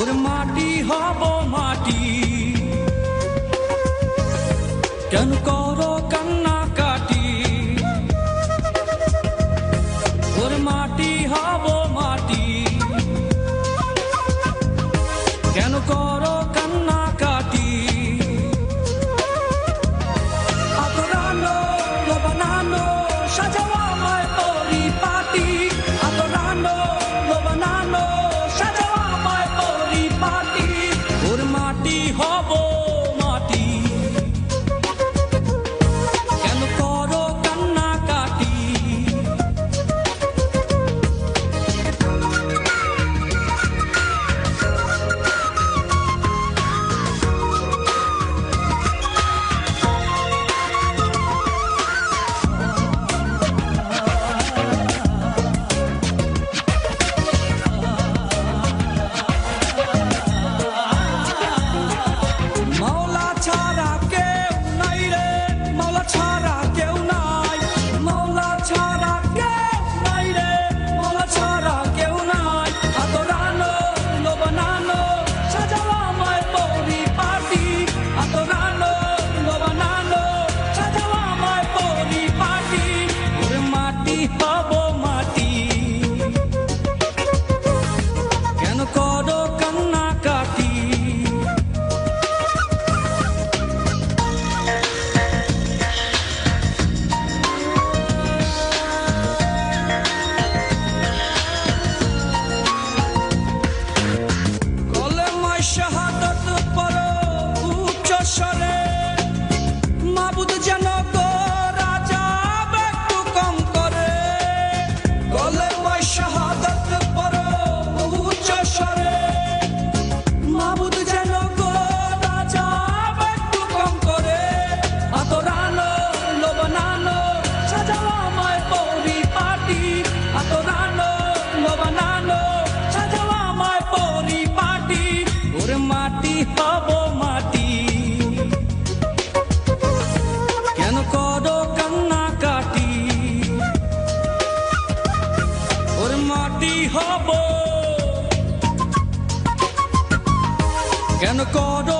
তোর মাটি হব মাটি। কেন করো কান্না কাটি? তোর মাটি হব মাটি। কেন করো কান্না কাটি? বানানো কেন করো কান্না